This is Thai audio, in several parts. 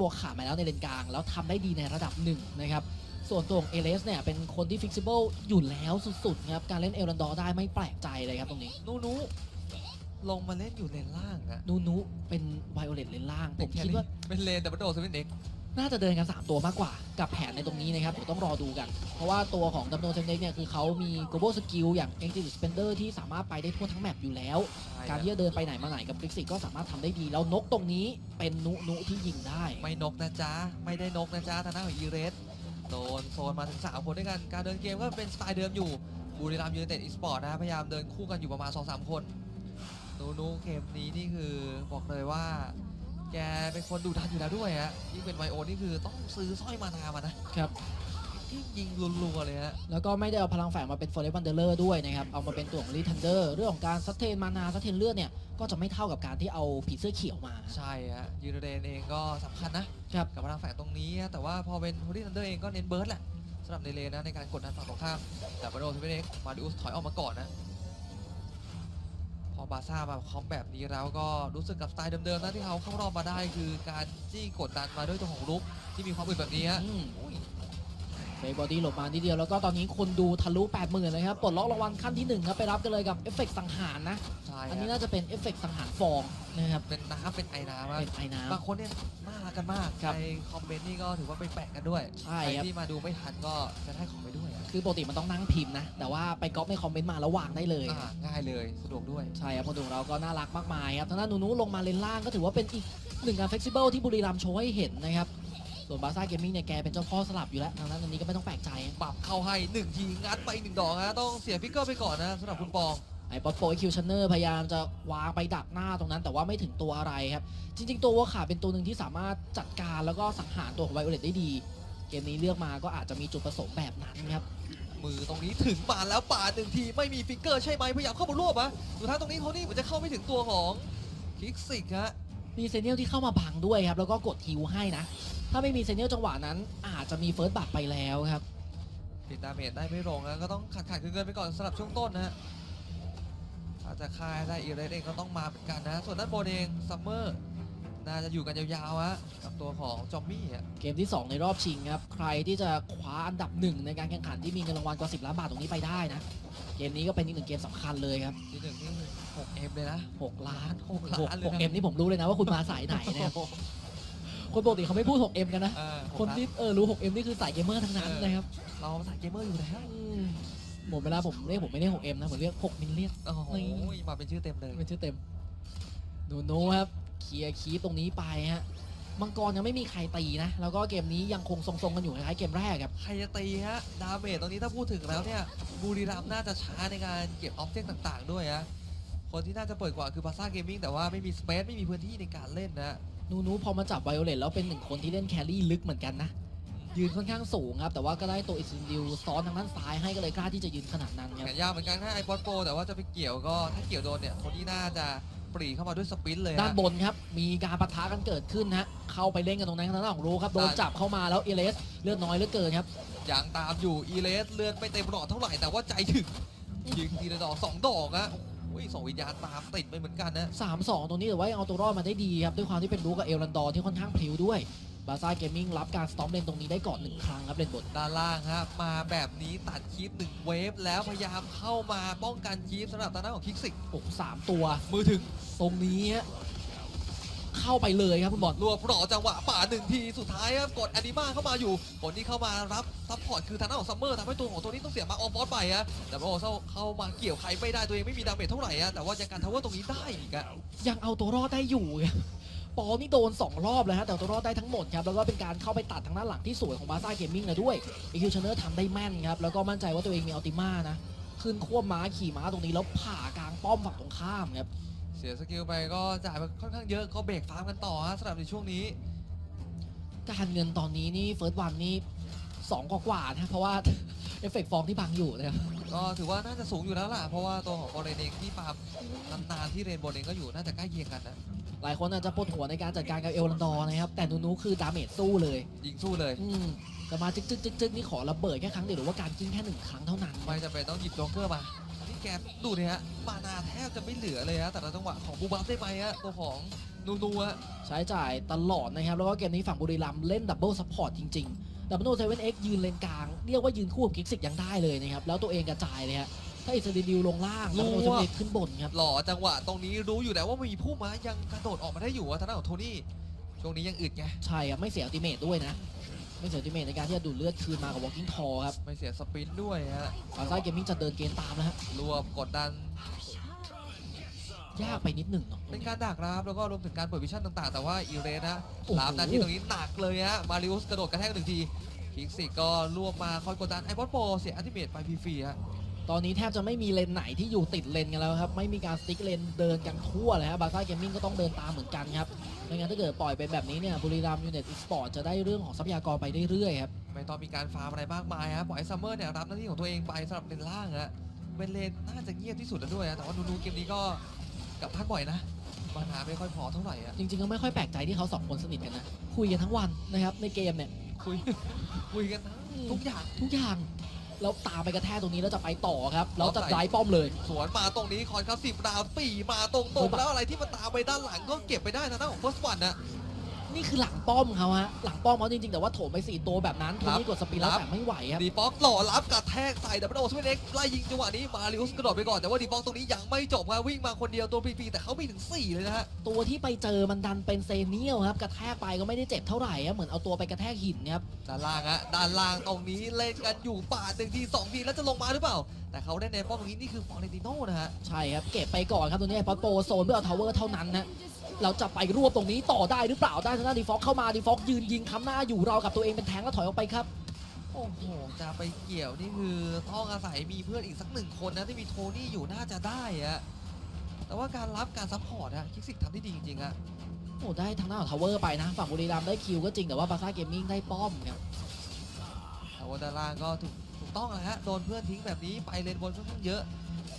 ตัวขาดมาแล้วในเลนกลาง แล้วทำได้ดีในระดับหนึ่งนะครับ ส่วนตัวของเอเลสเนี่ยเป็นคนที่ฟิกซิเบิลอยู่แล้วสุดๆครับ การเล่นเอรันดอร์ได้ไม่แปลกใจเลยครับตรงนี้ นูนูลงมาเล่นอยู่เลนล่างอะนูนูเป็นไวโอเลตเลนล่าง ผมคิดว่า เป็นเลนแต่บัตโดเซเว่นเอ็ก น่าจะเดินกัน 3 ตัวมากกว่ากับแผนในตรงนี้นะครับเดี๋ยวต้องรอดูกัน เพราะว่าตัวของดัมโนเซนเน็กเนี่ยคือเขามี global skill อย่าง e n g i l Spender ที่สามารถไปได้ทั่วทั้งแมปอยู่แล้ว การที่จะเดินไปไหนมาไหนกับฟิกซิกก็สามารถทำได้ดี แล้วนกตรงนี้เป็นนุนุที่ยิงได้ ไม่นกนะจ๊ะ ไม่ได้นกนะจ๊ะทางด้านของอีเรสโดนโซนมาถึง3คนด้วยกันการเดินเกมก็เป็นสไตล์เดิมอยู่บุรีรัมย์ยูไนเต็ดอีสปอร์ตนะพยายามเดินคู่กันอยู่ประมาณ2-3คนนูนูเกมนี้นี่คือบอกเลยว่า แกเป็นคนดูดันอยู่แล้วด้วยฮะยิ่งเป็นไวโอนี่คือต้องซื้อสร้อยมานามานะครับที่ยิงรัวๆเลยฮะแล้วก็ไม่ได้เอาพลังแฝงมาเป็น Forest Wanderer ด้วยนะครับ เอามาเป็นตัวของ l e t h u n d e r เรื่องของการซั t เทนมานาซั t เทนเลือดเนี่ยก็จะไม่เท่ากับการที่เอาผีเสื้อเขียวมา ใช่ฮะยูโรเดนเองก็สำคัญนะครับกับพลังแฝงตรงนี้ฮะแต่ว่าพอเป็นโฮลี่ทันเดอร์เองก็เน้นเบิร์ดแหละสำหรับในเลนนะในการกดดันฝั่งตรงข้ามแต่บาโดเซเว่นเอ็กมาดิอุสถอยออกมาก่อนนะพอ บาซ่ามาคอมแบบนี้แล้วก็รู้สึกกับสไตล์เดิมๆนะที่เขาเข้ารอบมาได้คือการจี้กดดันมาด้วยตัวของลุกที่มีความอึดแบบนี้ฮะ เฟย์บอดี้หลบมาทีเดียว แล้วก็ตอนนี้คนดูทะลุ 80,000เลยครับปลดล็อกรางวัลขั้นที่ 1 ครับ ไปรับกันเลยกับเอฟเฟกต์สังหารนะ ใช่อันนี้ฮะน่าจะเป็นเอฟเฟกต์สังหารฟองนะครับเป็นน้ำเป็นไอน้ำอะเป็นไอ้น้บางคนเนี่ยน่ารักกันมากครับในคอมเมนต์นี่ก็ถือว่าไปแปะกันด้วยใช่ใครครับที่มาดูไม่ทันก็จะได้ของไปด้วยอะำคือปกติมันต้องนั่งพิมพ์นะ แต่ว่าไปก๊อปในคอมเมนต์มาแล้ววางได้เลยอ่าง่ายเลยสะดวกด้วยใช่ครับคนดูของเราก็น่ารักมากมายครับทางด้านนูนูลงมาเลนล่างก็ถือว่าเป็นอีกหนึ่งการเฟ e ซิเบิลที่บุรีรัมย์โชว์ให้เห็นนะครับ ส่วนบาซ่าเกมมิ่งเนี่ยแกเป็นเจ้าพ่อสลับอยู่แล้วทางด้านอันนี้ก็ไม่ต้องแปลกใจปรับเข้าให้หนึ่งทีงัดไปอีกหนึ่งดอกฮะต้องเสียฟิกเกอร์ไปก่อนนะสำหรับคุณปองไอ้ป๊อตโปคิวชันเนอร์พยายามจะวางไปดักหน้าตรงนั้น แต่ว่าไม่ถึงตัวอะไรครับ จริง ๆ ตัววัวขาเป็นตัวหนึ่งที่สามารถจัดการแล้วก็สังหารตัวของไวโอเลตได้ดี เกมนี้เลือกมาก็อาจจะมีจุดประสงค์แบบนั้นครับมือตรงนี้ถึงปาดแล้วปาดหนึ่งทีไม่มีฟิกเกอร์ใช่ไหมพยายามเข้ามารวบอะสุดท้ายตรงนี้โทนี่เหมือนจะเข้าไม่ถึงตัวของคิกซิกฮะมีเซเนียลที่เข้ามาบังด้วยครับแล้วก็กดฮิวให้นะ ถ้าไม่มีเซเนียลจังหวะนั้น อาจจะมีเฟิร์สบัตไปแล้วครับปิดดาเมจได้ไม่ลงนะก็ต้องขาดขาดเกินๆไปก่อนสำหรับช่วงต้นนะฮะถ้าจะคายได้อีเรสเองก็ต้องมาเหมือนกันนะ ส่วนด้านบนเองซัมเมอร์น่าจะอยู่กันยาวๆฮะกับตัวของจอมมี่อะเกมที่ 2 ในรอบชิงครับ ใครที่จะคว้าอันดับหนึ่งในการแข่งขันที่มีเงินรางวัลกว่า 10 ล้านบาทตรงนี้ไปได้นะ เกมนี้ก็เป็นอีกหนึ่งเกมสำคัญเลยครับที่หนึ่งนี่ 6M เลยนะ 6 ล้านหกล้านเลยนะ6 M นี่ผมรู้เลยนะว่าคุณมาสายไหนนะครับ คนปกติเขาไม่พูด 6M กันนะ เออหกคนล้าที่เออรู้ 6M นี่คือสายเกมเมอร์ทั้งนั้นนะครับเราสายเกมเมอร์อยู่แล้วอืมหมดเวลาผมเรียกผมไม่เรียก 6M นะผมเรียก 6 มิลเลียน โอ้โหนี่มาเป็นชื่อเต็มเลย เป็นชื่อเต็มหนูโนครับเคลียร์คีปตรงนี้ไปฮะมังกรยังไม่มีใครตีนะ แล้วก็เกมนี้ยังคงทรงๆกันอยู่คล้ายๆเกมแรกครับ ใครจะตีฮะ ดาเมจตรงนี้ถ้าพูดถึงแล้วเนี่ย บุรีรัมย์น่าจะช้าในการเก็บออบเจกต์ต่าง ๆ ด้วยฮะ คนที่น่าจะเปิดกว่าคือบาซ่าเกมมิ่งแต่ว่าไม่มีสเปซไม่มีพื้นที่ในการเล่นนะ นูนูพอมาจับไวโอเลตแล้วเป็นหนึ่งคนที่เล่นแครี่ลึกเหมือนกันนะ ยืนค่อนข้างสูงครับ แต่ว่าก็ได้ตัวอิซินดิวซ้อนทางด้านซ้ายให้ก็เลยกล้าที่จะยืนขนาดนั้นครับแขนยาวเหมือนกันนะไอปอดโปรแต่ว่าจะไปเกี่ยวก็ถ้าเกี่ยวโดนเนี่ยคนที่น่าจะปรีเข้ามาด้วยสปรินต์เลยด้านฮะบนครับ มีการปะทะกันเกิดขึ้นฮะเข้าไปเล่นกันตรงนั้นทางด้านของรู้ครับโดนจับเข้ามาแล้วเอเลสเลือดน้อยเหลือเกินครับอย่างตามอยู่อีเลสเลือนไปเต็มหลอดเท่าไหร่แต่ว่าใจถึงยิงทีละดอกสองดอกอะโอ้ ยสองวิญญาณตามติดไปเหมือนกันนะ3-2ตรงนี้แต่ว่ายังเอาตัวรอดมาได้ดีครับ ด้วยความที่เป็นรู้กับเอลรันดอร์ที่ค่อนข้างพลิ้วด้วยบาซ่าเกมมิ่งรับการสตอมเลนตรงนี้ได้ก่อนหนึ่งครั้งครับเลนบนด้านล่างฮะมาแบบนี้ตัดคีปหนึ่งเวฟแล้วพยายามเข้ามาป้องกันคีปสำหรับทางด้านของคิกซิกโอ้โหสามตัวมือถึงตรงนี้ฮะ เข้าไปเลยครับคุณบอลรวบหล่อจังหวะป่าหนึ่งทีสุดท้ายครับกดแอนิมาเข้ามาอยู่คนที่เข้ามารับซัพพอร์ตคือทางด้านของซัมเมอร์ทำให้ตัวของตัวนี้ต้องเสียมาออฟบอสไปฮะแต่ว่าโอเซาเข้ามาเกี่ยวใครไม่ได้ตัวเองไม่มีดาเมจเท่าไหร่ฮะแต่ว่ายังการทาวเวอร์ตรงนี้ได้อีกอะยังเอาตัวรอดได้อยู่ครับปอนี่โดน 2 รอบเลยฮะแต่ตัวรอดได้ทั้งหมดครับแล้วก็เป็นการเข้าไปตัดทางด้านหลังที่สวยของบาซ่าเกมมิ่งนะด้วยอีคิวชเนอร์ทำได้แม่นครับแล้วก็มั่นใจว่าตัวเองมีอัลติมานะขึ้นควบม้าขี่ม้าตรงนี้แล้วผ่ากลางป้อมฝั่งตรงข้ามครับ เสียสกิลไปก็จ่ายไปค่อนข้างเยอะก็เบรกฟาร์มกันต่อฮะสำหรับในช่วงนี้ การเงินตอนนี้นี่เฟิร์สวันนี่สองกว่าๆนะเพราะว่า เอฟเฟกต์ฟองที่บังอยู่นะครับ ก็ถือว่าน่าจะสูงอยู่แล้วล่ะ เพราะว่าตัวของบอลเรนเองที่ฟาร์มนานๆที่เรนบอลเองก็อยู่น่าจะใกล้เคียงกันนะหลายคนอาจจะปวดหัวในการจัดการกับเอลลันดอร์นะครับ แต่นูนูคือดาเมจสู้เลย ยิงสู้เลย อืมจะมาจึ๊กจึ๊กจึ๊กจึ๊กนี่ขอระเบิดแค่ครั้งเดียวหรือว่าการกิ้งแค่หนึ่งครั้งเท่านั้น ไม่จำเป็นต้องหยิบโจ๊กเกอร์มา แกดูดิฮะมานาแทบจะไม่เหลือเลยฮะแต่ละจังหวะของบูบัฟได้ไหมฮะตัวของนูนูฮะใช้จ่ายตลอดนะครับ แล้วก็เกมนี้ฝั่งบุรีรัมย์เล่นดับเบิลซัพพอร์ตจริงๆดับเบิลเซเว่นเอ็กยืนเลนกลาง เรียกว่ายืนคู่กับกิกซิกยังได้เลยนะครับ แล้วตัวเองกระจายเลยฮะถ้าอิสราดิวลงล่างดับเบิลเซเว่นเอ็กขึ้นบนครับหล่อจังหวะตรงนี้รู้อยู่แล้วว่ามีผู้มายังกระโดดออกมาได้อยู่อะทางด้านของโทนี่ช่วงนี้ยังอึดไงใช่ครับไม่เสียอัลติเมทด้วยนะ ไม่เสียอัลติเมทในการที่จะดูดเลือดคืนมากับ Walking Tall ครับไม่เสียสปรินต์ด้วยฮะฟาซ่าเกมมิ่งจะเดินเกมตามนะฮะรวมกดดัน ยากไปนิดหนึ่งเนาะ เป็นการดักรับแล้วก็รวมถึงการเปิดวิชั่นต่างๆ แต่ว่าอีเรสนะโอ้โหรับหน้าที่ตรงนี้หนักเลยฮะมาริอุสกระโดดกระแทกหนึ่งทีคิกซิกก็รวบมาคอยกดดันไอพอดโปรเสียอัลติเมทไปฟรีๆฮะตอนนี้แทบจะไม่มีเลนไหนที่อยู่ติดเลนกันแล้วครับ ไม่มีการสติ๊กเลนเดินกันทั่วเลยครับบาซ่าเกมมิ่งก็ต้องเดินตามเหมือนกันครับ ไม่งั้นถ้าเกิดปล่อยเป็นแบบนี้เนี่ยบุรีรัมยูเนเต็ดอีสปอร์ตจะได้เรื่องของทรัพยากรไปเรื่อยๆครับ ไม่ต้องมีการฟาร์มอะไรมากมายฮะปล่อยให้ซัมเมอร์เนี่ยรับหน้าที่ของตัวเองไปสำหรับเลนล่างฮะเป็นเลนน่าจะเงียบที่สุดแล้วด้วยฮะแต่ว่านูๆเกมนี้ก็กลับพักบ่อยนะมานาไม่ค่อยพอเท่าไหร่อะจริงๆก็ไม่ค่อยแปลกใจที่เขาสองคนสนิทกันนะคุยกันทั้งวันนะครับในเกมเนี่ยคุย คุยกันทั้งทุกอย่างทุกอย่าง แล้วตามไปกระแทกตรงนี้แล้วจะไปต่อครับแล้วจะเอาใส่ไร้ป้อมเลย สวนมาตรงนี้คอนครับสิบดาวปีมาตรงๆแล้วอะไรที่มันตามไปด้านหลังก็เก็บไปได้นะด้านของเฟิร์สวันนะ นี่คือหลังป้อมเขาฮะ หลังป้อมเขาจริงๆ แต่ว่าโถมไปสี่ตัวแบบนั้นคทีรับนี้กดสปีดแล้วครับแต่ไม่ไหวครับดีฟ็อกหล่อรับกระแทกใส่ดับเบิลโอสเปนเอ็กไล่ยิงจังหวะนี้มาริอุสกระโดดไปก่อนแต่ว่าดีฟ็อกตรงนี้ยังไม่จบครับวิ่งมาคนเดียวตัวฟรีๆแต่เขามีถึง4เลยนะฮะตัวที่ไปเจอมันดันเป็นเซเนียลครับกระแทกไปก็ไม่ได้เจ็บเท่าไหร่ครับเหมือนเอาตัวไปกระแทกหินครับด้านล่างฮะด้านล่างตรงนี้เล่นกันอยู่ป่าดหนึ่งทีสองทีแล้วจะลงมาหรือเปล่า แต่เขาได้ในป้อมตรงนี้นี่คือฟอร์เรนติโน่นะฮะใช่ครับเก็บไปก่อนครับตัวนี้ไอ้พอดโปรโซนเพื่อเอาทาวเวอร์เท่านั้นนะ เราจะไปรวบตรงนี้ต่อได้หรือเปล่าได้ทางด้านดีฟ็อกเข้ามาดีฟ็อกยืนยิงค้ำหน้าอยู่เรากับตัวเองเป็นแทงแล้วถอยออกไปครับ โอ้โห จะไปเกี่ยวนี่คือต้องอาศัยมีเพื่อนอีกสักหนึ่งคนนะที่มีโทนี่อยู่น่าจะได้อะแต่ว่าการรับการซัพพอร์ตอะคิกซิกทำได้ดีจริงๆอะโอ้ได้ทางด้านของทาวเวอร์ไปนะ ฝั่งบุรีรัมย์ได้คิวก็จริงแต่ว่าบาซ่าเกมมิ่งได้ป้อมครับแต่ว่าด้านล่างก็ถูกถูกต้องแล้วฮะโดนเพื่อนทิ้งแบบนี้ไปเลนบนค่อนข้างเยอะ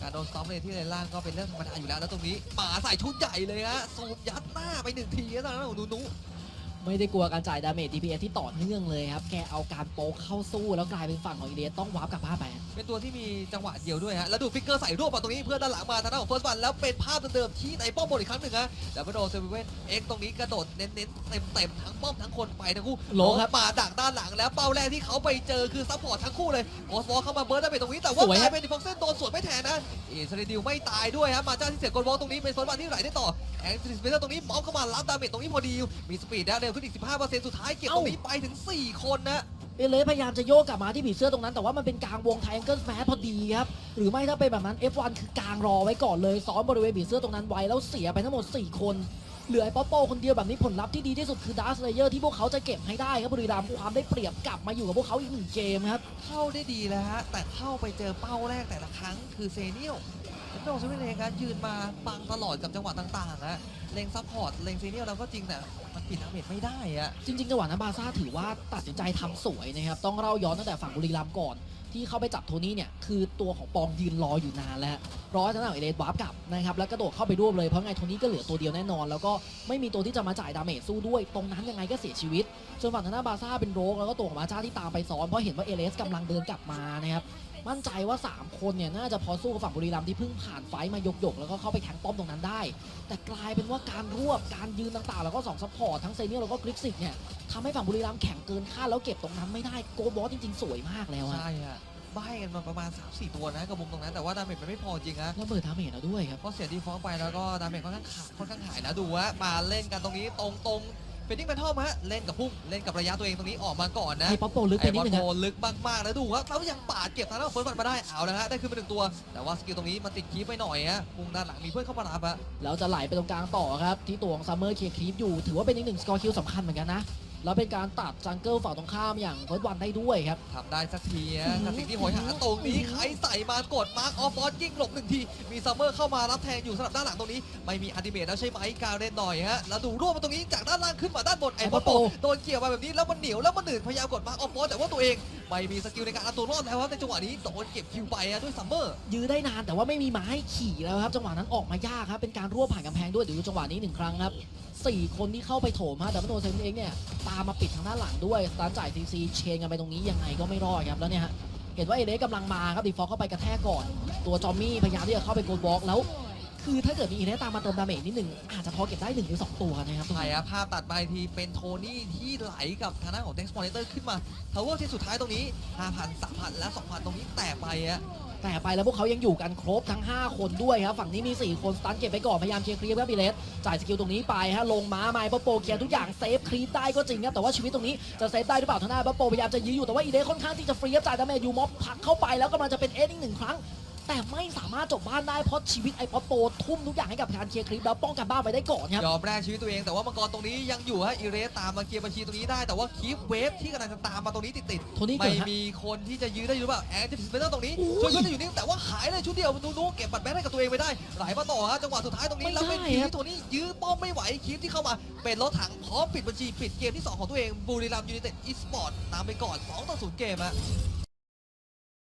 การโดนซ้อมเลนที่เลนล่างก็เป็นเรื่องธรรมดาอยู่แล้วแล้วตรงนี้หมาใส่ชุดใหญ่เลยฮะสูบยัดหน้าไปหนึ่งทีนะตอนนั้นของนูนู ไม่ได้กลัวการจ่ายดาเมจ DPS ที่ต่อเนื่องเลยครับ แกเอาการโป๊กเข้าสู้แล้วกลายเป็นฝั่งของอีเดียต้องวาร์ปกลับบ้านไปเป็นตัวที่มีจังหวะเดียวด้วยฮะ แล้วดูฟิกเกอร์ใส่รวบมาตรงนี้เพื่อนด้านหลังมาทางด้านของเฟิร์สวันแล้วเป็นภาพเดิมๆที่ในป้อมบนอีกครั้งหนึ่งฮะแล้วไปโดนเซเว่นเอ็กตรงนี้กระโดดเน้นๆเต็มๆทั้งป้อมทั้งคนไปทั้งคู่โลครับมาดักด้านหลังแล้วเป้าแรกที่เขาไปเจอคือซัพพอร์ตทั้งคู่เลยโอสวอลเข้ามาเบิร์ดได้ไปตรงนี้แต่ว่าสวยกครัลาบยเป็นดิฟองเซนโดนสวนไม่แทนนะเอสเรดิวไม่ตายด้วยฮะมาจ้าที่เสียกดวอลตรงนี้เป็นเฟิร์สวันที่ไหลได้ต่อแองจิสเปเตอร์ตรงนี้มอมเข้ามารับดาเมจตรงนี้พอดี มีสปีดได้เร็วขึ้นอีก 15%สุดท้ายเก็บตรงนี้ไปถึง 4 คนนะ เอเลสพยายามจะโยกกลับมาที่ผีเสื้อตรงนั้น แต่ว่ามันเป็นกลางวงไทแองเกิลแมสพอดีครับ หรือไม่ถ้าเป็นแบบนั้น F1 คือกลางรอไว้ก่อนเลยซ้อนบริเวณผีเสื้อตรงนั้นไว้แล้วเสียไปทั้งหมด 4 คน เหลือไอ้ป๊อปโป้คนเดียวแบบนี้ผลลัพธ์ที่ดีที่สุดคือดาร์สเลเยอร์ที่พวกเขาจะเก็บให้ได้ครับบุรีรัมย์ความได้เปรียบกลับมาอยู่กับพวกเขาอีกหนึ่งเกมครับเข้าได้ดีแล้วฮะแต่เข้าไปเจอเป้าแรกแต่ละครั้งคือเซเนียล แล้วโดนเซเว่นเลงครับยืนมาปังตลอดกับจังหวะต่างๆนะเลงซัพพอร์ตเลงเซเนียลเราก็จริงแต่มันปิดอาเมดไม่ได้อะจริงๆจังหวะนั้นบาซ่าถือว่าตัดสินใจทำสวยนะครับต้องเล่าย้อนตั้งแต่ฝั่งบุรีรัมย์ก่อน ที่เข้าไปจับโทนี่เนี่ยคือตัวของปองยืนรออยู่นานแล้วรอให้ทางด้านของเอเลสวาร์ปกลับนะครับแล้วกระโดดเข้าไปรวบเลยเพราะไงโทนี่ก็เหลือตัวเดียวแน่นอน แล้วก็ไม่มีตัวที่จะมาจ่ายดาเมจสู้ด้วย ตรงนั้นยังไงก็เสียชีวิตส่วนฝั่งทางด้านบาซ่าเป็นโรกแล้วก็ตัวของบาซ่าที่ตามไปซ้อนเพราะเห็นว่าเอเลสกำลังเดินกลับมานะครับมั่นใจว่า 3 คนเนี่ยน่าจะพอสู้กับฝั่งบุรีรัมย์ที่เพิ่งผ่านไฟมายกๆแล้วก็เข้าไปแทงป้อมตรงนั้นได้ แต่กลายเป็นว่าการรวบการยืนต่างๆ แล้วก็สองซัพพอร์ตทั้งเซเนียแล้วก็กริกซิกเนี่ยทำให้ฝั่งบุรีรัมย์แข่งเกินคาดแล้วเก็บตรงนั้นไม่ได้โกบอสจริงๆ สวยมากแล้วอะใช่ฮะ ใบกันมาประมาณ 3-4 ตัวนะกับมุมตรงนั้นแต่ว่าดาเมจมันไม่พอจริงฮะแล้วเบิดดาเมจแล้วด้วยครับเพราะเสียดีฟองไปแล้วก็ดาเมจค่อนข้างขาดค่อนข้างหายนะดูฮะมาเล่นกันตรงนี้ตรงๆเป็นดิ้งแมนทอมฮะเล่นกับพุ่งเล่นกับระยะตัวเองตรงนี้ออกมาก่อนนะไอ้ป๊อปโปลึกไปไอ้นิบดอลนึงโพครับลึกมากๆแล้วดูครับแล้วยังปาดเก็บทางด้านเฟิร์สบัตมาได้เอาแล้วฮะได้ขึ้นมาหนึ่งตัว แต่ว่าสกิลตรงนี้มันติดคีปไปหน่อยฮะมุมด้านหลังมีเพื่อนเข้ามารับฮะแล้วจะไหลไปตรงกลางต่อครับที่ตัวของซัมเมอร์เคลียร์คลิปอยู่ถือว่าเป็นอีกหนึ่งสกอร์คิวสำคัญเหมือนกันนะ แล้วเป็นการตัดจังเกิลฝั่งตรงข้ามอย่างเฟิร์สวันได้ด้วยครับ ทำได้สักทีอื้อฮะหือกับสิ่งที่โหยหาตรงนี้ใครใส่มากดมาร์คออฟฟอสยิงหลบหนึ่งที มีซัมเมอร์เข้ามารับแทงอยู่สำหรับด้านหลังตรงนี้ ไม่มีอัลติเมทแล้วใช่ไหมการเล่นหน่อยฮะ แล้วดูรวบมาตรงนี้จากด้านล่างขึ้นมาด้านบนไอ้บอลโปโดนเกี่ยวมาแบบนี้แล้วมันเหนียวแล้วมันหนืดพยายามกดมาร์คออฟฟอสแต่ว่าตัวเอง ไม่มีสกิลในการเอาตัวรอดแล้วครับในจังหวะนี้โดนเก็บคิวไปฮะด้วยซัมเมอร์ ยื้อได้นานแต่ว่าไม่มีไม้ขี่แล้วครับจังหวะนั้นออกมายากครับเป็นการรวบผ่านกำแพงด้วยเดี๋ยวดูจังหวะนี้หนึ่งครั้งครับสี่คนที่เข้าไปโถมฮะแต่ว่าโนเซนเองเนี่ยตามมาปิดทางด้านหลังด้วยสตาร์จ่ายซีซีเชนกันไปตรงนี้ยังไงก็ไม่รอดครับแล้วเนี่ยฮะเห็นว่าเอเลสกำลังมาครับดีฟอกเข้าไปกระแทกก่อน ตัวจอมมี่พยายามที่จะเข้าไปโกลบล็อกแล้ว คือถ้าเกิดมีเอเลสตามมาเติมดาเมจนิดหนึ่งอาจจะพอเก็บได้หนึ่งหรือสองตัวนะครับใช่ครับภาพตัดมาอีกทีเป็นโทนี่ที่ไหลกับทางด้านของเด็กสปอร์เตอร์ขึ้นมาทาวเวอร์ที่สุดท้ายตรงนี้5,000 3,000และ2,000 ตรงนี้แตกไปฮะ แต่ไปแล้วพวกเขายังอยู่กันครบทั้ง 5 คนด้วยครับ ฝั่งนี้มี 4 คนสตันเก็บไปก่อน พยายามเคลียร์ครีปครับบีเลสจ่ายสกิลตรงนี้ไปฮะลงม้าไม้บัปโปเคลียร์ทุกอย่างเซฟครีปได้ก็จริงครับแต่ว่าชีวิตตรงนี้จะเซฟได้หรือเปล่าทางหน้าบัปโปพยายามจะยื้ออยู่แต่ว่าอีเดสค่อนข้างที่จะฟรีครับจ่ายดาเมจยูม็อบพักเข้าไปแล้วกำลังจะเป็นเอสอีกหนึ่งครั้ง แต่ไม่สามารถจบบ้านได้เพราะชีวิตไอ้ป๊อปโปทุ่มทุกอย่างให้กับการเคลียร์คลิปแล้วป้องกันบ้านไปได้ก่อนครับยอมแลกชีวิตตัวเองแต่ว่ามังกรตรงนี้ยังอยู่ฮะอีเรสตามมาเคลียร์บัญชีตรงนี้ได้แต่ว่าคีฟเวฟที่กำลังจะตามมาตรงนี้ติดโทนี่ๆเกิไม่ดฮะ มีคนที่จะยื้อได้หรือเปล่าแอนจะพิสเปเตอร์ตรงนี้อุ้ยช่วยเพื่อนอยู่นี่แต่ว่าหายเลยชุดเดียวนูนูเก็บบัตรแบงค์ให้กับตัวเองไปได้ไหลมาต่อฮะจังหวะสุดท้ายตรงนี้ไม่แล้วเป็นได้คีฟครับที่ตัวนี้ยื้อป้อมไม่ไหวคีฟที่เข้ามาเป็นรถถังพร้อมปิดบัญชีปิดเกมที่สองของตัวเองบุรีรัมย์ยูไนเต็ดอีสปอร์ตตามไปก่อน2ต่อ0เกมฮะ